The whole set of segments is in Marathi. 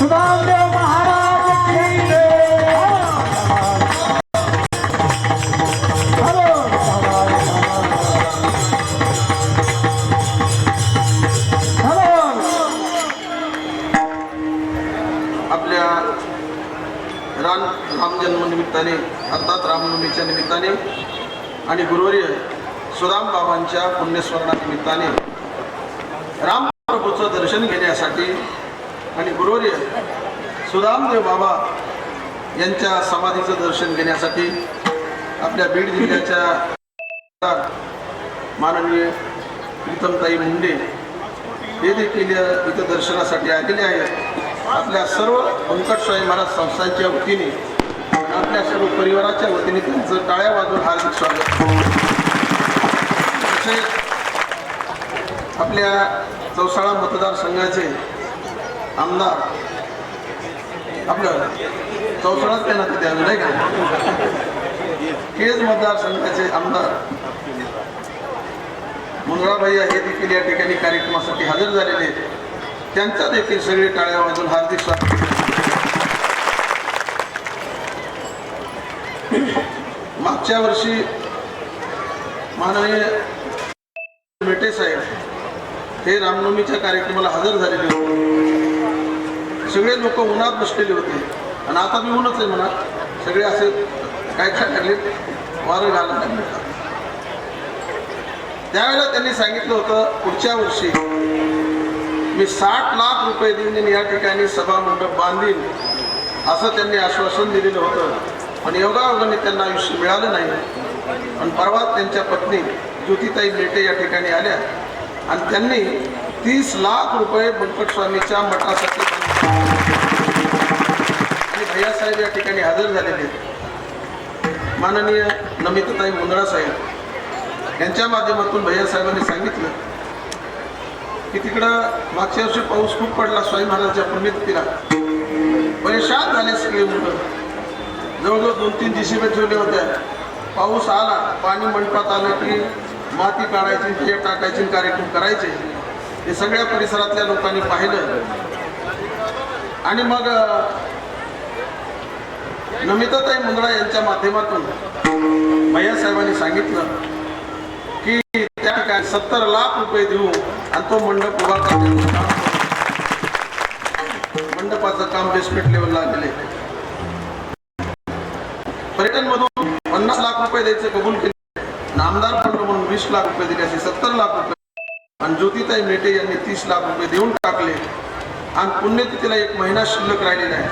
सुदामदेव आपल्या राम रामजन्मनिमित्ताने अर्थात रामनवमीच्या निमित्ताने आणि गुरुवर्य सुदाम बाबांच्या पुण्यस्मरणानिमित्ताने रामप्रभूचं दर्शन घेण्यासाठी आणि गुरुवर्य सुदामदेव बाबा यांच्या समाधीचं दर्शन घेण्यासाठी आपल्या बीड जिल्ह्याच्या माननीय प्रीतमताई मुंडे हे देखील इथं दर्शनासाठी आलेले आहेत. आपल्या सर्व व्यंकटस्वामी महाराज संस्थांच्या वतीने आपल्या सर्व परिवाराच्या वतीने त्यांचं टाळ्या वाजून हार्दिक स्वागत. आपल्या चौसाळा मतदारसंघाचे आमदार. आपलं चौसळाच त्यांना तिथे आलं नाही का? केज मतदारसंघाचे आमदार. मुनराभैया हे देखील या ठिकाणी कार्यक्रमासाठी हजर झालेले आहेत. त्यांचा देखील सगळे टाळ्या वाजून हार्दिक स्वागत. मागच्या वर्षी माननीय मेटे साहेब हे रामनवमीच्या कार्यक्रमाला हजर झालेले होते. सगळे लोक उन्हात बसलेले होते. आणि आता मी ऊनच आहे म्हणा. सगळे असे काय काय लागले? वारं घालत लागले. त्यावेळेला त्यांनी सांगितलं होतं पुढच्या वर्षी मी साठ लाख रुपये देऊन आणि या ठिकाणी सभा मंडप बांधीन. असं त्यांनी आश्वासन दिलेलं होतं. पण योगायोगाने त्यांना आयुष्य मिळालं नाही. पण परवा त्यांच्या पत्नी ज्योतिताई मेटे या ठिकाणी आल्या. आणि त्यांनी तीस लाख रुपये बंकट स्वामीच्या मठासाठी आणि भैयासाहेब या ठिकाणी हजर झालेले आहेत. माननीय नमिताताई मुंदळा साहेब. यांच्या माध्यमातून भैयासाहेबांनी सांगितलं की तिकडं मागच्या वर्षी पाऊस खूप पडला स्वामी महाराजांच्या पुण्यतिथीला. परेशान झाले सगळे मुलं. जवळजवळ दोन तीन जिशिबे ठेवले होत्या. पाऊस आला पाणी मंडपात आलं की माती काढायची ते टाकायची कार्यक्रम करायचे. हे सगळ्या परिसरातल्या लोकांनी पाहिलं. आणि मग नमिताताई मुंद्रा यांच्या माध्यमातून भैयासाहेबांनी सांगितलं की त्या ठिकाणी सत्तर लाख रुपये देऊ आणि तो मंडप उभा करण्याचं मंडपाचं काम बेसमेंट लेवलला आलेले पर्यटन मधून पन्नास लाख रुपये द्यायचे कबूल केले. नामदार फंड म्हणून वीस लाख रुपये दिले असे सत्तर लाख रुपये. आणि ज्योतिताई मेटे यांनी तीस लाख रुपये देऊन टाकले. आणि पुण्यतिथीला एक महिना शिल्लक राहिलेला आहे.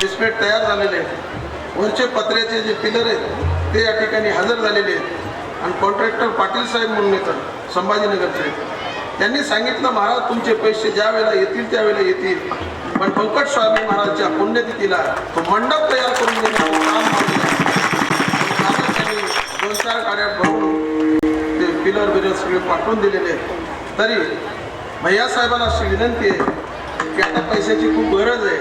बेसमेंट तयार झालेले आहे वरचे पत्र्याचे जे पिलर आहेत ते या ठिकाणी हजर झालेले आहेत. आणि कॉन्ट्रॅक्टर पाटील साहेब म्हणून येतात संभाजीनगरचे. त्यांनी सांगितलं महाराज तुमचे पैसे ज्या वेळेला येतील त्यावेळेला येतील. पण पंकट स्वामी महाराजच्या पुण्यतिथीला तो मंडप तयार करून देण्याचं काम त्यांनी दोन चार गाड्या भरून ते पिलर बिलर सगळे पाठवून दिलेले आहेत. तरी भैया साहेबांना अशी विनंती आहे की आता पैशाची खूप गरज आहे.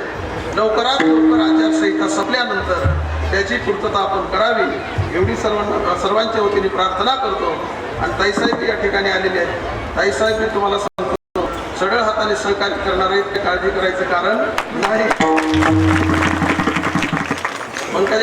लवकरात लवकर आचारसंहिता संपल्यानंतर त्याची पूर्तता आपण करावी एवढी सर्वांना सर्वांच्या वतीने प्रार्थना करतो. आणि ताईसाहेब या ठिकाणी आलेले आहेत. ताईसाहेब मी तुम्हाला सांगतो सरळ हाताने सहकार्य करणार आहेत ते काळजी करायचं कारण नाही. पंकजा